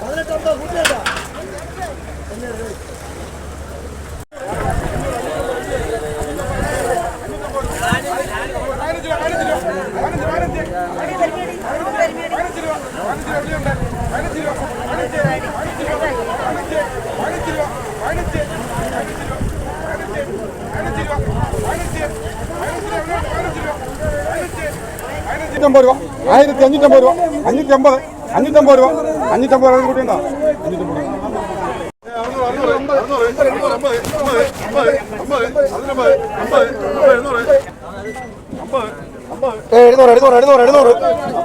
பதினெட்டு ஐம்பது അഞ്ഞൂറ്റമ്പത് രൂപ. ആയിരത്തി അഞ്ഞൂറ്റമ്പത് രൂപ. അഞ്ഞൂറ്റമ്പത്. അഞ്ഞൂറ്റമ്പത് രൂപ. അഞ്ഞൂറ്റമ്പത് രൂപ കൂട്ടി ഉണ്ടോ? അഞ്ഞൂറ്റമ്പത് എഴുന്നൂറ് എഴുന്നൂറ് എഴുന്നൂറ് എഴുന്നൂറ്.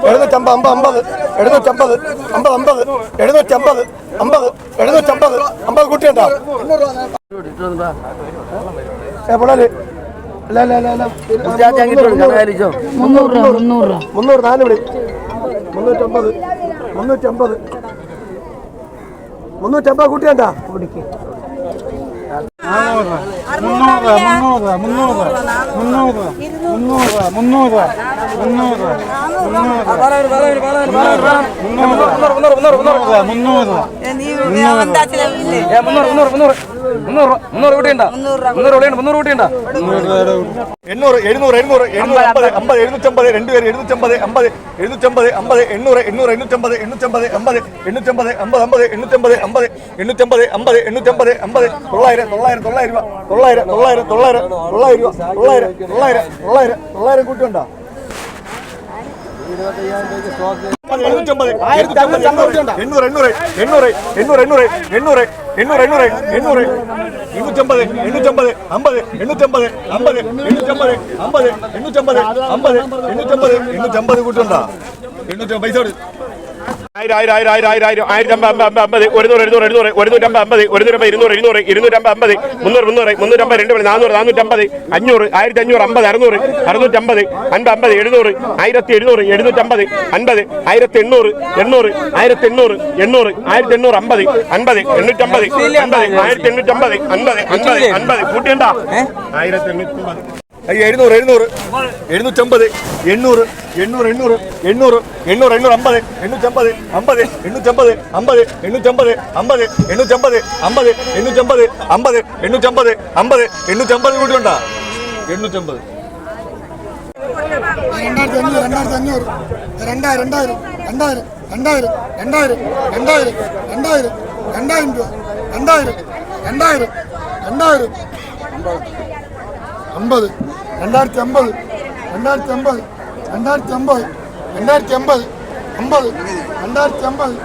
എഴുന്നൂറ്റമ്പത് അമ്പത് അമ്പത്. എഴുന്നൂറ്റമ്പത് അമ്പത് അമ്പത്. എഴുന്നൂറ്റമ്പത് അമ്പത്. എഴുന്നൂറ്റമ്പത് അമ്പത് കൂട്ടിയുണ്ടോ? ഏ പിള്ളേര് മുന്നൂറ് രൂപ മുന്നൂറ് രൂപ മുന്നൂറ് നാല് വിളി. മുന്നൂറ്റമ്പത് മുന്നൂറ്റമ്പത്. മുന്നൂറ്റമ്പത് കൂട്ടിയണ്ട? കുടിക്ക്. മുന്നൂറ് മുന്നൂറ് മുന്നൂറ് മുന്നൂറ് മുന്നൂറ് മുന്നൂറ്. എണ്ണൂറ് എഴുന്നൂറ് എണ്ണൂറ് എണ്ണൂറ് അമ്പത് അമ്പത് എഴുന്നൂറ്റമ്പത് രണ്ടുപേര് എഴുന്നൂറ്റമ്പത് അമ്പത് എഴുന്നൂറ്റമ്പത് അമ്പത് എണ്ണൂറ് എണ്ണൂറ് എണ്ണൂറ്റമ്പത് എണ്ണൂറ്റമ്പത് അമ്പത് എണ്ണൂറ്റമ്പത് അമ്പത് അമ്പത് എണ്ണൂറ്റമ്പത് അമ്പത് എണ്ണൂറ്റമ്പത് അമ്പത് എണ്ണൂറ്റമ്പത് അമ്പത്. തൊള്ളായിരം തൊള്ളായിരം തൊള്ളായിരം രൂപ. തൊള്ളായിരം തൊള്ളായിരം തൊള്ളായിരം തൊള്ളായിരം രൂപ തൊള്ളായിരം തൊള്ളായിരം തൊള്ളായിരം തൊള്ളായിരം കൂട്ടുണ്ടോ എഴുന്നൂറ്റമ്പത് എഴുന്നൂറ്റമ്പത് എണ്ണൂറ് എണ്ണൂറ് എണ്ണൂറ് എണ്ണൂറ് എണ്ണൂറ് എണ്ണൂറ് എണ്ണൂറ് എണ്ണൂറ് എണ്ണൂറ്. എണ്ണൂറ്റമ്പത് എണ്ണൂറ്റമ്പത് അമ്പത് എണ്ണൂറ്റമ്പത് അമ്പത് എണ്ണൂറ്റമ്പത് അമ്പത് എണ്ണൂറ്റമ്പത് അമ്പത് എണ്ണൂറ്റമ്പത് എണ്ണൂറ്റമ്പത് കൂട്ടുണ്ടോ. എണ്ണൂറ്റമ്പത് പൈസ കൊടു. ആയിരം ആയിരം ആയിരം ആയിരം ആയിരം ആയിരം. ആയിരത്തി അമ്പത് അമ്പത്. അമ്പത് അമ്പത് ഒരുന്നൂറ് എഴുന്നൂറ് എഴുന്നൂറ് ഒരുന്നൂറ്റമ്പത് അമ്പത്. ഒരുന്നൂറ്റമ്പത് ഇരുന്നൂറ് ഇരുന്നൂറ് ഇരുന്നൂറ്റമ്പത് അമ്പത്. മുന്നൂറ് മുന്നൂറ് മുന്നൂറ്റമ്പത് രണ്ട് മണി നാനൂറ് നാനൂറ്റമ്പത്. അഞ്ഞൂറ് ആയിരത്തി അഞ്ഞൂറ് അമ്പത് അറുന്നൂറ് അറുന്നൂറ്റമ്പത്. അൻപത് അമ്പത് എഴുന്നൂറ്. ആയിരത്തി എഴുന്നൂറ് എഴുന്നൂറ്റമ്പത്. അൻപത് ആയിരത്തി എണ്ണൂറ് എണ്ണൂറ് ആയിരത്തി എണ്ണൂറ് എണ്ണൂറ് ആയിരത്തി എണ്ണൂറ് അമ്പത്. അൻപത് എണ്ണൂറ്റമ്പത് അൻപത് ആയിരത്തി എണ്ണൂറ്റമ്പത് അൻപത് അൻപത് അൻപത്. കൂട്ടിയുണ്ടോ ആയിരത്തി എണ്ണൂറ്റമ്പത് അയ്യോ എഴുന്നൂറ് എഴുന്നൂറ്. എഴുന്നൂറ്റമ്പത് എണ്ണൂറ് എണ്ണൂറ് എണ്ണൂറ് എണ്ണൂറ് എണ്ണൂറ് എണ്ണൂറ് അമ്പത് എണ്ണൂറ്റമ്പത് അമ്പത് എണ്ണൂറ്റമ്പത് അമ്പത് എണ്ണൂറ്റമ്പത് അമ്പത് എണ്ണൂറ്റമ്പത് അമ്പത് എണ്ണൂറ്റമ്പത് അമ്പത് എണ്ണൂറ്റമ്പത് അമ്പത് എണ്ണൂറ്റമ്പത് കൂടി ഉണ്ടാ എണ്ണൂറ്റമ്പത്. രണ്ടായിരത്തി അഞ്ഞൂറ് രണ്ടായിരത്തി അഞ്ഞൂറ് രണ്ടായിരം രണ്ടായിരം രണ്ടായിരം രണ്ടായിരം രണ്ടായിരം രണ്ടായിരം രണ്ടായിരം രണ്ടായിരം രൂപ രണ്ടായിരം രണ്ടായിരം രണ്ടായിരം. അമ്പത് രണ്ടായിരത്തി അമ്പത് രണ്ടായിരത്തി അമ്പത് രണ്ടായിരത്തി അമ്പത് രണ്ടായിരത്തി അമ്പത് അമ്പത് രണ്ടായിരത്തി അമ്പത്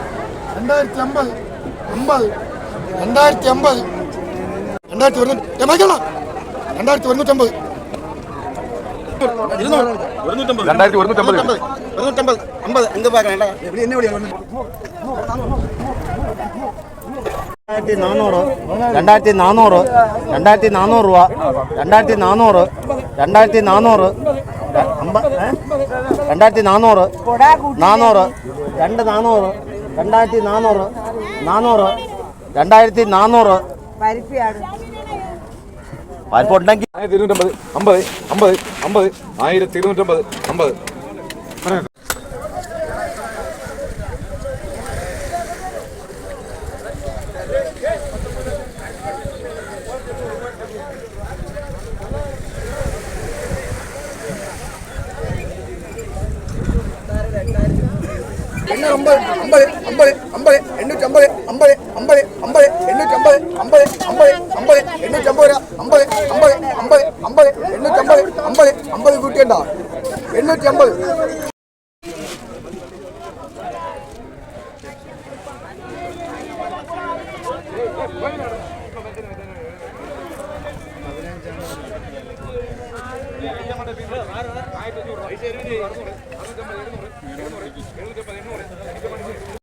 രണ്ടായിരത്തി അമ്പത് അമ്പത് രണ്ടായിരത്തി അമ്പത് രണ്ടായിരത്തി ഒരുന്നൂറ്റി രണ്ടായിരത്തി ഒരുന്നൂറ്റമ്പത് രണ്ടായിരത്തി ഒരുന്നൂറ്റമ്പത് ഒരുന്നൂറ്റമ്പത് അമ്പത് എന്ത് പറയാ എന്നെ രണ്ടായിരത്തി നാനൂറ് രണ്ടായിരത്തി നാനൂറ് രണ്ടായിരത്തി നാനൂറ് രൂപ രണ്ടായിരത്തി നാനൂറ് രണ്ടായിരത്തി നാനൂറ്? രണ്ടായിരത്തി നാനൂറ് നാനൂറ് രണ്ട് നാനൂറ് രണ്ടായിരത്തി നാനൂറ് നാനൂറ് രണ്ടായിരത്തി നാനൂറ് പരിപ്പുണ്ടെങ്കിൽ ആയിരത്തി ഇരുന്നൂറ്റമ്പത് അമ്പത് അമ്പത് അമ്പത് ആയിരത്തി ഇരുന്നൂറ്റമ്പത് അമ്പത്. അമ്പത് അമ്പത് അമ്പത് അമ്പത് എണ്ണൂറ്റമ്പത് അമ്പത് അമ്പത് അമ്പത് എണ്ണൂറ്റമ്പത് അമ്പത് അമ്പത് അമ്പത് എണ്ണൂറ്റമ്പത് രൂപ അമ്പത് അമ്പത് അമ്പത് അമ്പത് എണ്ണൂറ്റമ്പത് അമ്പത് അമ്പത് കൂട്ടിയണ്ട എണ്ണൂറ്റി അമ്പത് ആയിരത്തി അഞ്ഞൂറ്